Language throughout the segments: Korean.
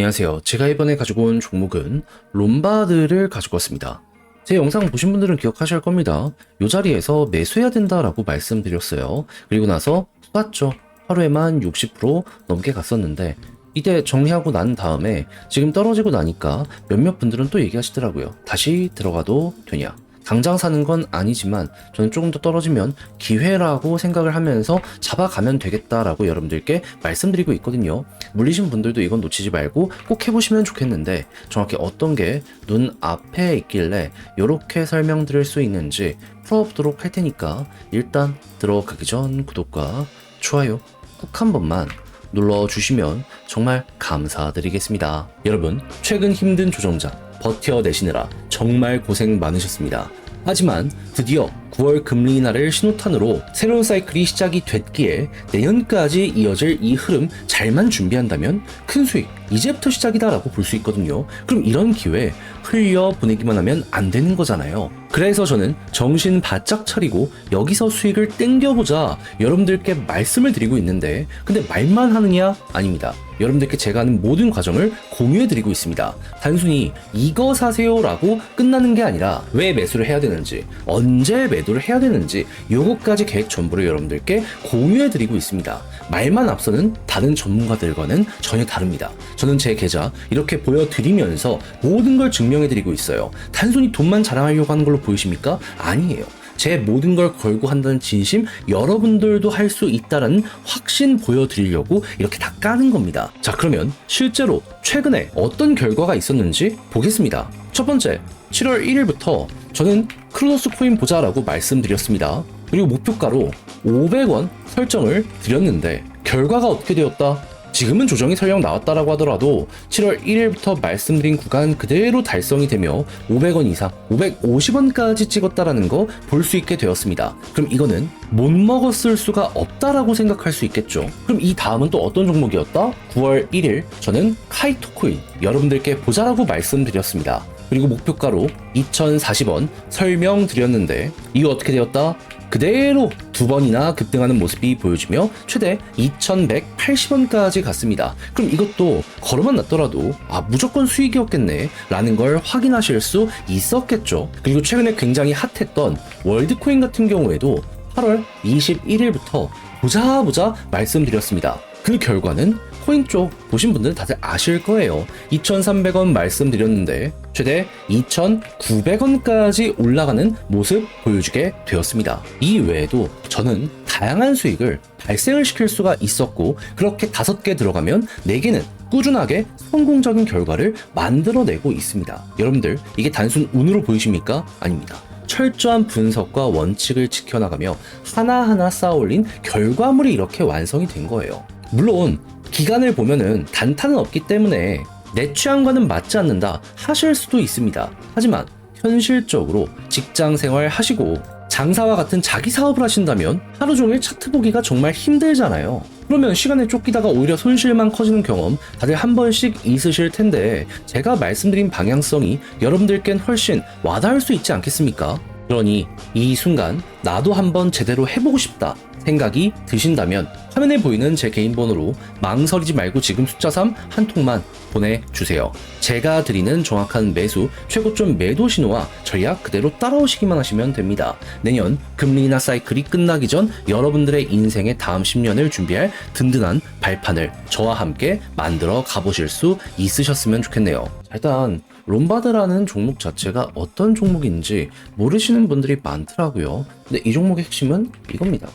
안녕하세요. 제가 이번에 가지고 온 종목은 롬바드를 가지고 왔습니다. 제 영상 보신 분들은 기억하실 겁니다. 이 자리에서 매수해야 된다라고 말씀드렸어요. 그리고 나서 쏟았죠. 하루에만 60% 넘게 갔었는데 이때 정리하고 난 다음에 지금 떨어지고 나니까 몇몇 분들은 또 얘기하시더라고요. 다시 들어가도 되냐? 당장 사는 건 아니지만 저는 조금 더 떨어지면 기회라고 생각을 하면서 잡아가면 되겠다라고 여러분들께 말씀드리고 있거든요. 물리신 분들도 이건 놓치지 말고 꼭 해보시면 좋겠는데 정확히 어떤 게 눈 앞에 있길래 이렇게 설명드릴 수 있는지 풀어보도록 할 테니까 일단 들어가기 전 구독과 좋아요 꼭 한 번만 눌러주시면 정말 감사드리겠습니다. 여러분, 최근 힘든 조정자 버텨내시느라 정말 고생 많으셨습니다. 하지만 드디어 9월 금리 인하를 신호탄으로 새로운 사이클이 시작이 됐기에 내년까지 이어질 이 흐름 잘만 준비한다면 큰 수익 이제부터 시작이다라고 볼 수 있거든요. 그럼 이런 기회 흘려 보내기만 하면 안 되는 거잖아요. 그래서 저는 정신 바짝 차리고 여기서 수익을 땡겨보자 여러분들께 말씀을 드리고 있는데 근데 말만 하느냐? 아닙니다. 여러분들께 제가 하는 모든 과정을 공유해 드리고 있습니다. 단순히 이거 사세요라고 끝나는 게 아니라 왜 매수를 해야 되는지, 언제 매 도를 해야 되는지 요것까지 계획 전부를 여러분들께 공유해 드리고 있습니다. 말만 앞서는 다른 전문가들과는 전혀 다릅니다. 저는 제 계좌 이렇게 보여드리면서 모든 걸 증명해 드리고 있어요. 단순히 돈만 자랑하려고 하는 걸로 보이십니까? 아니에요. 제 모든 걸 걸고 한다는 진심 여러분들도 할 수 있다라는 확신 보여드리려고 이렇게 다 까는 겁니다. 자 그러면 실제로 최근에 어떤 결과가 있었는지 보겠습니다. 첫 번째 7월 1일부터 저는 크로노스 코인 보자라고 말씀드렸습니다. 그리고 목표가로 500원 설정을 드렸는데 결과가 어떻게 되었다? 지금은 조정이 설령 나왔다라고 하더라도 7월 1일부터 말씀드린 구간 그대로 달성이 되며 500원 이상, 550원까지 찍었다라는 거 볼 수 있게 되었습니다. 그럼 이거는 못 먹었을 수가 없다라고 생각할 수 있겠죠. 그럼 이 다음은 또 어떤 종목이었다? 9월 1일 저는 카이토코인 여러분들께 보자라고 말씀드렸습니다. 그리고 목표가로 2,040원 설명드렸는데 이거 어떻게 되었다? 그대로 두 번이나 급등하는 모습이 보여지며 최대 2,180원까지 갔습니다. 그럼 이것도 걸어만 놨더라도 아 무조건 수익이었겠네 라는 걸 확인하실 수 있었겠죠. 그리고 최근에 굉장히 핫했던 월드코인 같은 경우에도 8월 21일부터 보자 보자 말씀드렸습니다. 그 결과는 코인 쪽 보신 분들은 다들 아실 거예요. 2,300원 말씀드렸는데 최대 2,900원까지 올라가는 모습 보여주게 되었습니다. 이 외에도 저는 다양한 수익을 발생을 시킬 수가 있었고 그렇게 다섯 개 들어가면 네 개는 꾸준하게 성공적인 결과를 만들어내고 있습니다. 여러분들 이게 단순 운으로 보이십니까? 아닙니다. 철저한 분석과 원칙을 지켜나가며 하나하나 쌓아올린 결과물이 이렇게 완성이 된 거예요. 물론 기간을 보면은 단타는 없기 때문에 내 취향과는 맞지 않는다 하실 수도 있습니다. 하지만 현실적으로 직장 생활 하시고 장사와 같은 자기 사업을 하신다면 하루 종일 차트 보기가 정말 힘들잖아요. 그러면 시간에 쫓기다가 오히려 손실만 커지는 경험 다들 한 번씩 있으실 텐데 제가 말씀드린 방향성이 여러분들께는 훨씬 와닿을 수 있지 않겠습니까? 그러니 이 순간 나도 한번 제대로 해보고 싶다 생각이 드신다면 화면에 보이는 제 개인 번호로 망설이지 말고 지금 숫자 3 한 통만 보내주세요. 제가 드리는 정확한 매수, 최고점 매도 신호와 전략 그대로 따라오시기만 하시면 됩니다. 내년 금리 인하 사이클이 끝나기 전 여러분들의 인생의 다음 10년을 준비할 든든한 발판을 저와 함께 만들어 가보실 수 있으셨으면 좋겠네요. 자, 일단 롬바드라는 종목 자체가 어떤 종목인지 모르시는 분들이 많더라고요. 근데 이 종목의 핵심은 이겁니다.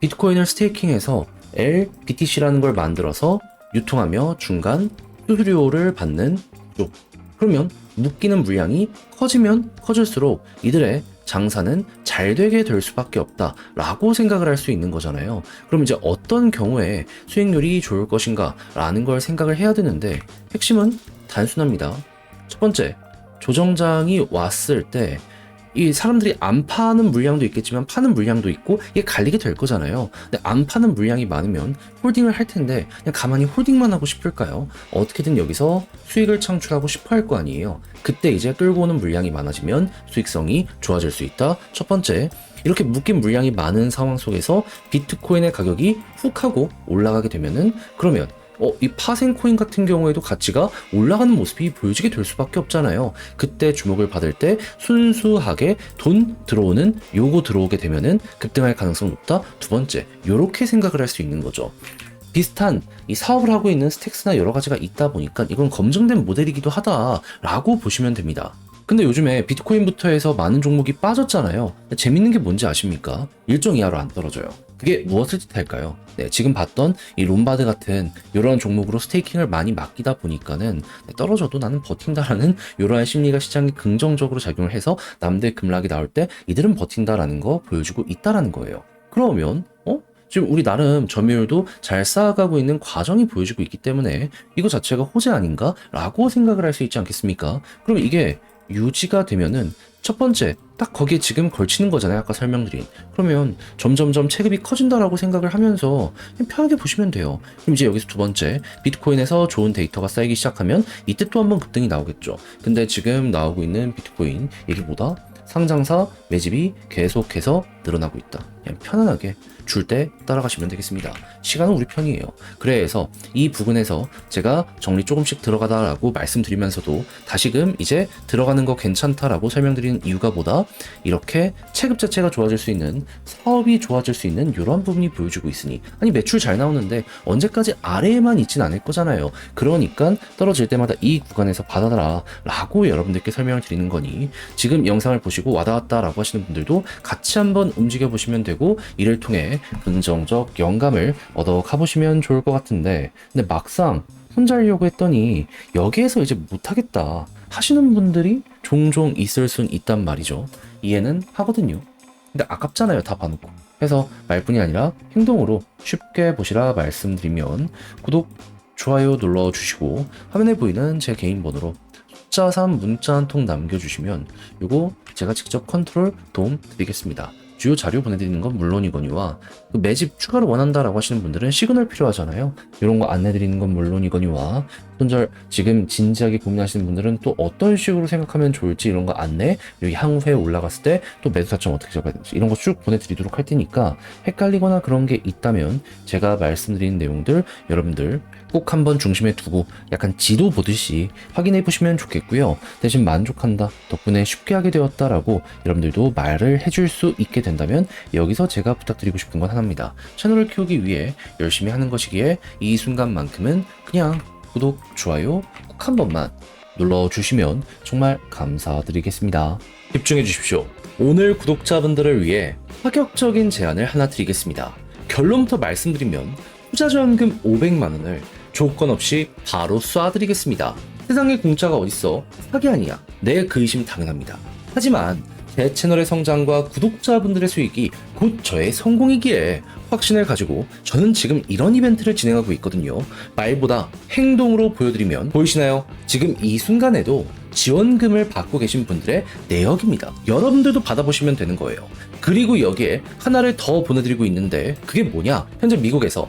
비트코인을 스테이킹해서 LBTC라는 걸 만들어서 유통하며 중간 수수료를 받는 쪽. 그러면 묶이는 물량이 커지면 커질수록 이들의 장사는 잘 되게 될 수밖에 없다 라고 생각을 할 수 있는 거잖아요. 그럼 이제 어떤 경우에 수익률이 좋을 것인가 라는 걸 생각을 해야 되는데 핵심은 단순합니다. 첫 번째, 조정장이 왔을 때 이 사람들이 안 파는 물량도 있겠지만 파는 물량도 있고 이게 갈리게 될 거잖아요. 근데 안 파는 물량이 많으면 홀딩을 할 텐데 그냥 가만히 홀딩만 하고 싶을까요? 어떻게든 여기서 수익을 창출하고 싶어 할 거 아니에요. 그때 이제 끌고 오는 물량이 많아지면 수익성이 좋아질 수 있다. 첫 번째, 이렇게 묶인 물량이 많은 상황 속에서 비트코인의 가격이 훅 하고 올라가게 되면은 그러면 어, 이 파생 코인 같은 경우에도 가치가 올라가는 모습이 보여지게 될 수밖에 없잖아요. 그때 주목을 받을 때 순수하게 돈 들어오는 요거 들어오게 되면은 급등할 가능성 높다. 두 번째, 요렇게 생각을 할 수 있는 거죠. 비슷한 이 사업을 하고 있는 스택스나 여러 가지가 있다 보니까 이건 검증된 모델이기도 하다라고 보시면 됩니다. 근데 요즘에 비트코인부터 해서 많은 종목이 빠졌잖아요. 재밌는 게 뭔지 아십니까? 일정 이하로 안 떨어져요. 그게 무엇을 뜻할까요? 네, 지금 봤던 이 롬바드 같은 이런 종목으로 스테이킹을 많이 맡기다 보니까는 네, 떨어져도 나는 버틴다라는 이러한 심리가 시장에 긍정적으로 작용을 해서 남들 급락이 나올 때 이들은 버틴다라는 거 보여주고 있다라는 거예요. 그러면 어? 지금 우리 나름 점유율도 잘 쌓아가고 있는 과정이 보여지고 있기 때문에 이거 자체가 호재 아닌가? 라고 생각을 할 수 있지 않겠습니까? 그럼 이게 유지가 되면은 첫 번째, 딱 거기에 지금 걸치는 거잖아요. 아까 설명드린. 그러면 점점점 체급이 커진다라고 생각을 하면서 편하게 보시면 돼요. 그럼 이제 여기서 두 번째, 비트코인에서 좋은 데이터가 쌓이기 시작하면 이때 또 한번 급등이 나오겠죠. 근데 지금 나오고 있는 비트코인, 뭐다? 상장사 매집이 계속해서 늘어나고 있다. 그냥 편안하게 줄 때 따라가시면 되겠습니다. 시간은 우리 편이에요. 그래서 이 부분에서 제가 정리 조금씩 들어가다라고 말씀드리면서도 다시금 이제 들어가는 거 괜찮다라고 설명드리는 이유가 뭐다? 이렇게 체급 자체가 좋아질 수 있는 사업이 좋아질 수 있는 이런 부분이 보여주고 있으니 아니 매출 잘 나오는데 언제까지 아래에만 있진 않을 거잖아요. 그러니까 떨어질 때마다 이 구간에서 받아라 라고 여러분들께 설명을 드리는 거니 지금 영상을 보시고 와닿았다라고 하시는 분들도 같이 한번 움직여 보시면 되고 이를 통해 긍정적 영감을 얻어 가보시면 좋을 것 같은데 근데 막상 혼자 하려고 했더니 여기에서 이제 못하겠다 하시는 분들이 종종 있을 순 있단 말이죠. 이해는 하거든요. 근데 아깝잖아요 다 봐놓고. 그래서 말뿐이 아니라 행동으로 쉽게 보시라 말씀드리면 구독 좋아요 눌러주시고 화면에 보이는 제 개인 번호로 숫자 3 문자 한 통 남겨주시면 요거 제가 직접 컨트롤 도움 드리겠습니다. 주요 자료 보내드리는 건 물론이거니와 그 매집 추가로 원한다라고 하시는 분들은 시그널 필요하잖아요. 이런 거 안내드리는 건 물론이거니와 손절 지금 진지하게 고민하시는 분들은 또 어떤 식으로 생각하면 좋을지 이런 거 안내 여기 향후에 올라갔을 때 또 매수 타점 어떻게 잡아야 되는지 이런 거 쭉 보내드리도록 할 테니까 헷갈리거나 그런 게 있다면 제가 말씀드리는 내용들 여러분들 꼭 한번 중심에 두고 약간 지도 보듯이 확인해 보시면 좋겠고요. 대신 만족한다 덕분에 쉽게 하게 되었다라고 여러분들도 말을 해줄 수 있게 된다면 여기서 제가 부탁드리고 싶은 건 하나입니다. 채널을 키우기 위해 열심히 하는 것이기에 이 순간만큼은 그냥 구독, 좋아요 꼭 한 번만 눌러주시면 정말 감사드리겠습니다. 집중해 주십시오. 오늘 구독자분들을 위해 파격적인 제안을 하나 드리겠습니다. 결론부터 말씀드리면 투자지원금 500만원을 조건 없이 바로 쏴드리겠습니다. 세상에 공짜가 어딨어? 사기 아니야. 내그 의심 당연합니다. 하지만 제 채널의 성장과 구독자분들의 수익이 곧 저의 성공이기에 확신을 가지고 저는 지금 이런 이벤트를 진행하고 있거든요. 말보다 행동으로 보여드리면 보이시나요? 지금 이 순간에도 지원금을 받고 계신 분들의 내역입니다. 여러분들도 받아보시면 되는 거예요. 그리고 여기에 하나를 더 보내드리고 있는데 그게 뭐냐? 현재 미국에서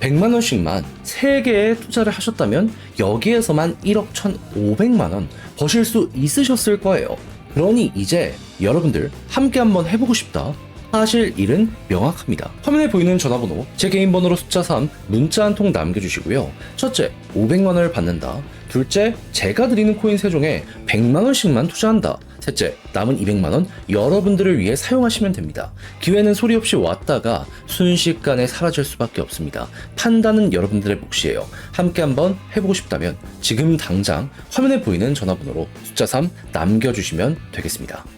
100만 원씩만 3개에 투자를 하셨다면 여기에서만 1억 1,500만 원 버실 수 있으셨을 거예요. 그러니 이제 여러분들 함께 한번 해보고 싶다. 하실 일은 명확합니다. 화면에 보이는 전화번호, 제 개인 번호로 숫자 3, 문자 한 통 남겨주시고요. 첫째, 500만원을 받는다. 둘째, 제가 드리는 코인 세종에 100만원씩만 투자한다. 셋째, 남은 200만원 여러분들을 위해 사용하시면 됩니다. 기회는 소리 없이 왔다가 순식간에 사라질 수밖에 없습니다. 판단은 여러분들의 몫이에요. 함께 한번 해보고 싶다면 지금 당장 화면에 보이는 전화번호로 숫자 3 남겨주시면 되겠습니다.